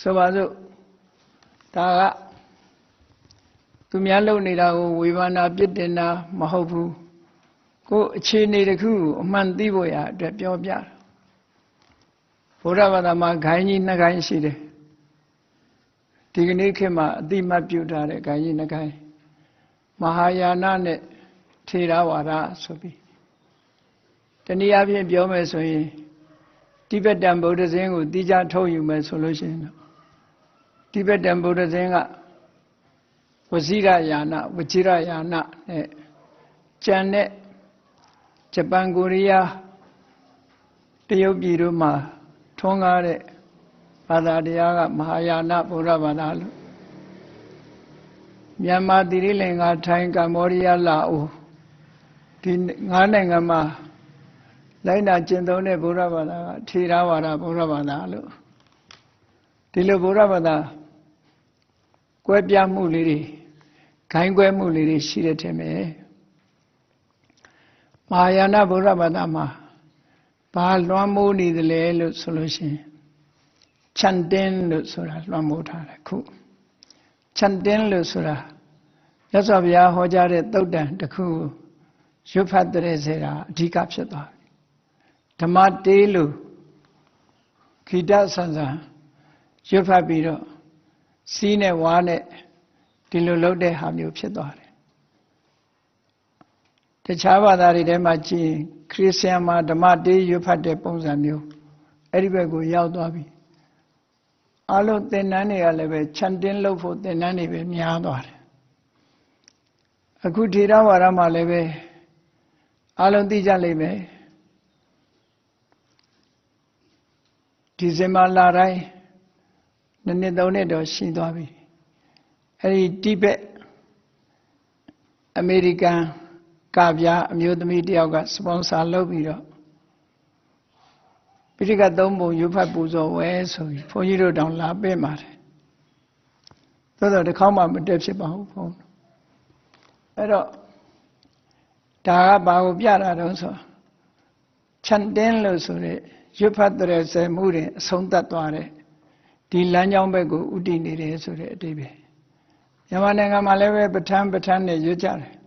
ဆိုပါစို့ဒါကသူများလုပ်နေတာကိုဝေဖန်တာပြစ်တင်တာမဟုတ်ဘူးကိုယ်အခြေအနေတစ်ခုကိုအမှန်သိဖို့ရအတွက်ပြောပြတာဘုရားဘာသာမှာဂိုင်းကြီးနှစ်ဂိုင်းရှိတယ်ဒီကနေ့ခေတ်မှာအတိမတ်ပြုထားတဲ့ဂိုင်းကြီးနှစ်ဂိုင်းမဟာယာနနဲ့ထေရဝါဒဆိုပြီးတနည်းအားဖြင့်ပြောမယ်ဆိုရင်တိဘက်တန်ဗုဒ္ဓဇင်းကိုတိကျထုတ်ယူမယ်ဆိုလို့ရှိရင် တော့တိဘက်တန်ဗုဒ္ဓဇင်းကဝစီရယာနဝချိရယာနနဲ့ကျန်တဲ့ဂျပန်ကိုရီးယားတရုတ်ပြည်တို့မှာထွန်းကားတဲ့ဘာသာတရားကမဟာယာနဗုဒ္ဓဘာသာလို့မြန်မာတိရိလင်္ကာထိုင်းကမ္ဘောဒီးယားလာအိုဒီငါးနိုင်ငံမှာလိုက်နာကျင့်သုံးတဲ့ဗုဒ္ဓဘာသာကထေရဝါဒဗုဒ္ဓဘာသာလို့ဒီလိုဗုဒ္ဓဘာသာ ကွဲပြားမှုလေးတွေခိုင်းကွဲမှုလေးတွေရှိတဲ့ထင်မယ်မဟာယာနဗုဒ္ဓဘာသာမှာဘာလွှမ်းမိုးနေသလဲလို့ဆိုလို့ရှိရင်ချန်တင်းလို့ဆိုတာလွှမ်းမိုးထားတယ်ခုချန်တင်းလို့ဆိုတာရသော်ဘုရားဟောကြားတဲ့သုတ်တန်တစ်ခုရွတ်ဖတ်တဲ့စေတာအဓိကဖြစ်သွားပြီဓမ္မတေးလို့ခိတဆန်ဆန်ရွတ်ဖတ်ပြီးတော့ စီးနဲ့ဝါးနဲ့ဒီလိုလုပ်တဲ့ဟာမျိုးဖြစ်သွားတယ်တခြားဘာသာတွေထဲမှာကြည့်ရင်ခရစ်ယာန်မှာဓမ္မတေးရွတ်ဖတ်တဲ့ပုံစံမျိုးအဲ့ဒီဘက်ကိုရောက်သွားပြီအလုံးသင်္นานတွေကလည်းပဲခြံတင်းလုပ်ဖို့သင်္นานတွေပဲများသွားတယ်အခုထေရဝါဒမှာလည်းပဲအလုံးသိကြလိမ့်မယ်ဒီဇင်ဘာလတိုင်း နှစ်နှစ်သုံးနှစ်တော့ရှိသွားပြီအဲ့ဒီတိဘက်အမေရိကန်ကဗျာအမျိုးသမီးတယောက်ကစပွန်ဆာလုပ်ပြီးတော့ပိဋကသုံးပုံရွတ်ဖတ်ပူဇော်ဝဲဆိုပြီးဘုန်းကြီးတို့တောင်လာပေးပါတယ်သို့တော့တစ်ခေါက်မှမတက်ဖြစ်ပါဘူးဘုန်းအဲ့တော့ဒါကဘာကိုပြတာတုံးဆိုခြံတင်းလို့ဆိုတဲ့ရွတ်ဖတ်တဲ့ဇေမှုတွေအဆုံးသတ်သွားတဲ့ ဒီလမ်းကြောင်းဘက်ကိုဥတည်နေတယ်ဆိုတဲ့အတိပ္ပယ်မြန်မာနိုင်ငံမှာလည်းပဲပဋ္ဌာန်းပဋ္ဌာန်းနဲ့ရွတ်ကြတယ်